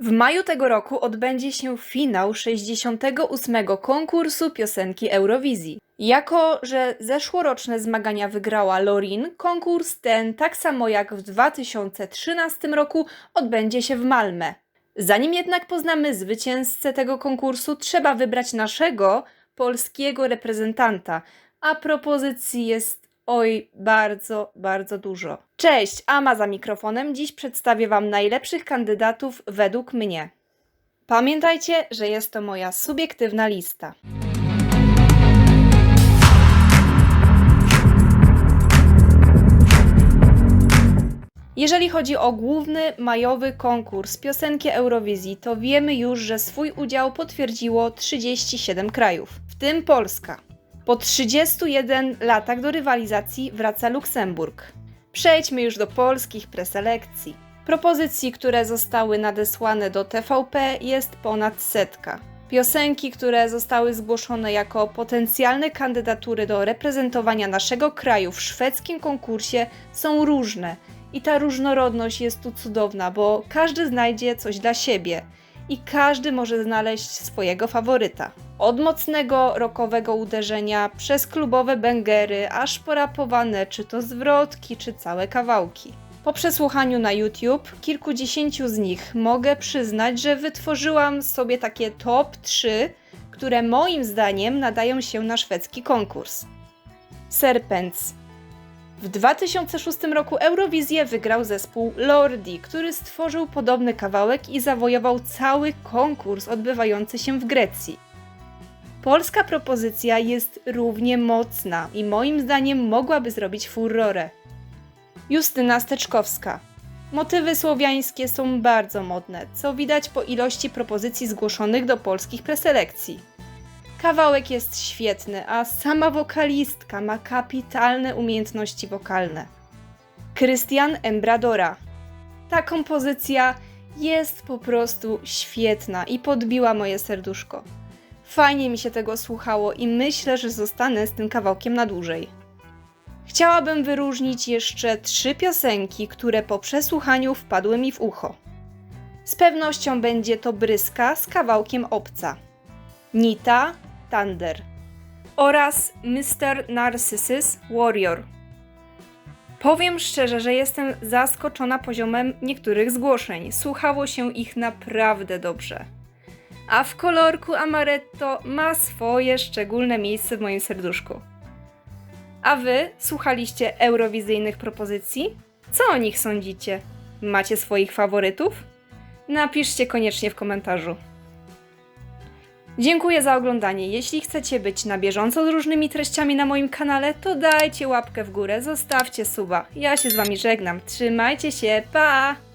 W maju tego roku odbędzie się finał 68. konkursu piosenki Eurowizji. Jako, że zeszłoroczne zmagania wygrała Lorin, konkurs ten, tak samo jak w 2013 roku, odbędzie się w Malmę. Zanim jednak poznamy zwycięzcę tego konkursu, trzeba wybrać naszego polskiego reprezentanta, a propozycji jest oj bardzo, bardzo dużo. Cześć, Ama za mikrofonem. Dziś przedstawię Wam najlepszych kandydatów według mnie. Pamiętajcie, że jest to moja subiektywna lista. Jeżeli chodzi o główny majowy konkurs piosenki Eurowizji, to wiemy już, że swój udział potwierdziło 37 krajów, w tym Polska. Po 31 latach do rywalizacji wraca Luksemburg. Przejdźmy już do polskich preselekcji. Propozycji, które zostały nadesłane do TVP jest ponad setka. Piosenki, które zostały zgłoszone jako potencjalne kandydatury do reprezentowania naszego kraju w szwedzkim konkursie są różne i ta różnorodność jest tu cudowna, bo każdy znajdzie coś dla siebie i każdy może znaleźć swojego faworyta. Od mocnego rockowego uderzenia przez klubowe bęgery, aż porapowane czy to zwrotki, czy całe kawałki. Po przesłuchaniu na YouTube kilkudziesięciu z nich mogę przyznać, że wytworzyłam sobie takie top 3, które moim zdaniem nadają się na szwedzki konkurs. Serpents. W 2006 roku Eurowizję wygrał zespół Lordi, który stworzył podobny kawałek i zawojował cały konkurs odbywający się w Grecji. Polska propozycja jest równie mocna i moim zdaniem mogłaby zrobić furorę. Justyna Steczkowska. Motywy słowiańskie są bardzo modne, co widać po ilości propozycji zgłoszonych do polskich preselekcji. Kawałek jest świetny, a sama wokalistka ma kapitalne umiejętności wokalne. Krystian Embradora. Ta kompozycja jest po prostu świetna i podbiła moje serduszko. Fajnie mi się tego słuchało i myślę, że zostanę z tym kawałkiem na dłużej. Chciałabym wyróżnić jeszcze trzy piosenki, które po przesłuchaniu wpadły mi w ucho. Z pewnością będzie to Bryska z kawałkiem Obca, Nita, Thunder oraz Mr. Narcissus Warrior. Powiem szczerze, że jestem zaskoczona poziomem niektórych zgłoszeń. Słuchało się ich naprawdę dobrze. A w kolorku Amaretto ma swoje szczególne miejsce w moim serduszku. A wy słuchaliście eurowizyjnych propozycji? Co o nich sądzicie? Macie swoich faworytów? Napiszcie koniecznie w komentarzu. Dziękuję za oglądanie. Jeśli chcecie być na bieżąco z różnymi treściami na moim kanale, to dajcie łapkę w górę, zostawcie suba. Ja się z wami żegnam. Trzymajcie się, pa!